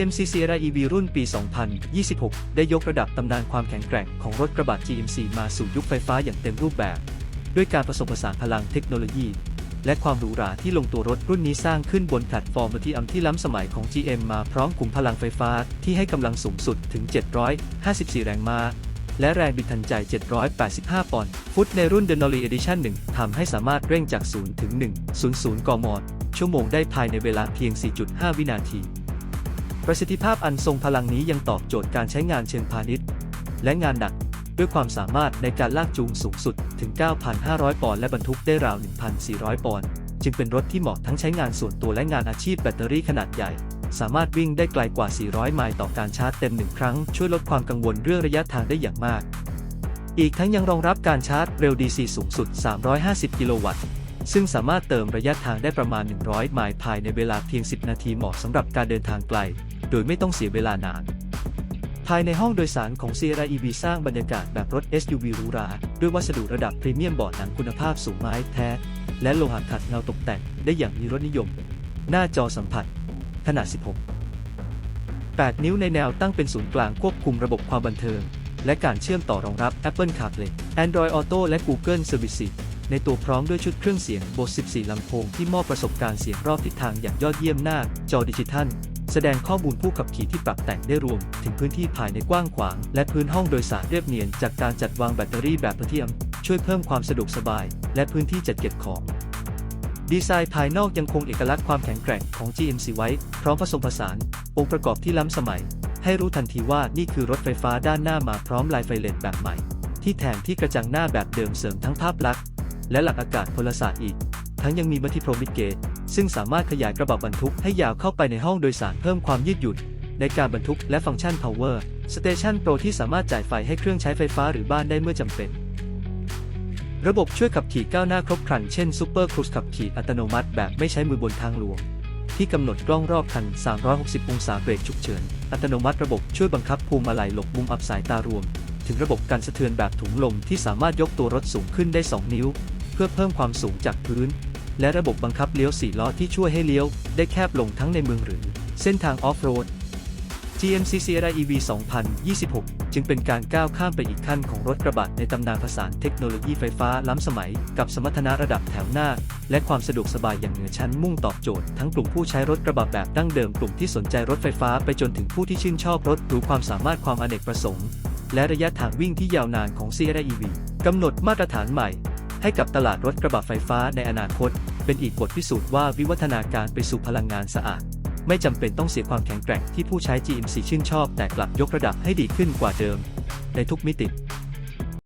GMC Sierra EV รุ่นปี 2026 ได้ยกระดับตำนานความแข็งแกร่งของรถกระบะ GMC มาสู่ยุคไฟฟ้าอย่างเต็มรูปแบบ ด้วยการผสมผสานพลังเทคโนโลยี และความหรูหราที่ลงตัวรถรุ่นนี้สร้างขึ้นบนแพลตฟอร์มที่อัมที่ล้ำสมัยของ GM มาพร้อมขุมพลังไฟฟ้าที่ให้กำลังสูงสุดถึง 754 แรงม้าและแรงบิดทันใจ 785 ปอนด์ฟุตในรุ่น Denali Edition 1 ทำให้สามารถเร่งจาก 0 ถึง 100 กม ชั่วโมงได้ภายในเวลาเพียง 4.5 วินาที ประสิทธิภาพอันทรงพลังนี้ยังตอบโจทย์การใช้งานเชิงพาณิชย์ และงานหนัก ด้วยความสามารถในการลากจูงสูงสุดถึง 9,500 ปอนด์และบรรทุกได้ราว 1,400 ปอนด์จึงเป็นรถที่เหมาะทั้งใช้งานส่วนตัวและงานอาชีพแบตเตอรี่ขนาดใหญ่ สามารถวิ่งได้ไกลกว่า 400 ไมล์ต่อการชาร์จเต็มหนึ่งครั้ง ช่วยลดความกังวลเรื่องระยะทางได้อย่างมาก อีกทั้งยังรองรับการชาร์จเร็ว DC สูงสุด 350 กิโลวัตต์ ซึ่งสามารถเติมระยะทางได้ประมาณ 100 ไมล์ภายในเวลาเพียง 10 นาทีเหมาะสำหรับการเดินทางไกล โดยไม่ต้องเสียเวลานาน ภายในห้องโดยสารของ Sierra EV สร้างบรรยากาศแบบรถ SUV หรูหรา ด้วยวัสดุระดับพรีเมียมบอร์ดหนังคุณภาพสูงไม้แท้ และโลหะขัดเงาตกแต่งได้อย่างมีรสนิยม หน้าจอสัมผัส ขนาด 16 8 นิ้วในแนวตั้งเป็นศูนย์กลางควบคุมระบบความบันเทิง และการเชื่อมต่อรองรับ Apple CarPlay Android Auto และ Google Services ในตัวพร้อมด้วยชุดเครื่องเสียง Bose 14 ลำโพงที่มอบประสบการณ์เสียงรอบทิศทางอย่างยอดเยี่ยมหน้า จอดิจิทัล แสดงข้อมูลผู้ขับขี่ที่ปรับแต่งได้รวม ถึงพื้นที่ภายในกว้างขวาง และพื้นห้องโดยสารเรียบเนียน จากการจัดวางแบตเตอรี่แบบพเทียม ช่วยเพิ่มความสะดวกสบาย และพื้นที่จัดเก็บของดีไซน์ภายนอกยังคงเอกลักษณ์ความแข็งแกร่งของ GMC ไว้ พร้อมผสมผสาน องค์ประกอบที่ล้ำสมัย ให้รู้ทันทีว่านี่คือรถไฟฟ้าด้านหน้ามาพร้อมลายไฟเลนแบบใหม่ ที่แทนที่กระจังหน้าแบบเดิมเสริมทั้งภาพลักษณ์ และหลักอากาศพลศาสตร์อีก ทั้งยังมีมัลติโพรมิดเกต ซึ่งสามารถขยายกระบะบรรทุกให้ยาวเข้าไปในห้องโดยสารเพิ่มความยืดหยุ่นในการบรรทุกและฟังก์ชัน Power Station Pro ที่สามารถจ่ายไฟให้เครื่องใช้ไฟฟ้าหรือบ้านได้เมื่อจำเป็น ระบบช่วยขับขี่ก้าวหน้าครบครัน เช่น Super Cruise ขับขี่อัตโนมัติแบบไม่ใช้มือบนทางหลวง ที่กำหนดกล้องรอบคัน 360 องศาเบรกฉุกเฉิน อัตโนมัติระบบช่วยบังคับภูมิอะไหล่หลบมุมอับสายตารวม ถึงระบบการสะเทือนแบบถุงลมที่สามารถยกตัวรถสูงขึ้นได้ 2 นิ้ว พื่อเพิ่มความสูงจากพื้น และระบบบังคับเลี้ยว4ล้อที่ช่วยให้เลี้ยว ได้แคบลงทั้งในเมืองหรือ เส้นทางออฟโรด GMC Sierra EV 2026 จึงเป็นการก้าวข้ามไปอีกขั้นของรถกระบะในตำนานผสานเทคโนโลยีไฟฟ้าล้ำสมัย กับสมรรถนะระดับแถวหน้า และความสะดวกสบายอย่างเหนือชั้นมุ่งตอบโจทย์ทั้งกลุ่มผู้ใช้รถกระบะแบบดั้งเดิมกลุ่มที่สนใจรถไฟฟ้าไปจนถึงผู้ที่ชื่นชอบรถหรูความสามารถความอเนกประสงค์ และระยะทางวิ่งที่ยาวนานของ Sierra EV กำหนดมาตรฐานใหม่ ให้กับตลาดรถกระบะไฟฟ้าในอนาคต เป็นอีกบทพิสูจน์ว่าวิวัฒนาการไปสู่พลังงานสะอาด ไม่จำเป็นต้องเสียความแข็งแกร่งที่ผู้ใช้ GMC ชื่นชอบ แต่กลับยกระดับให้ดีขึ้นกว่าเดิม ในทุกมิติ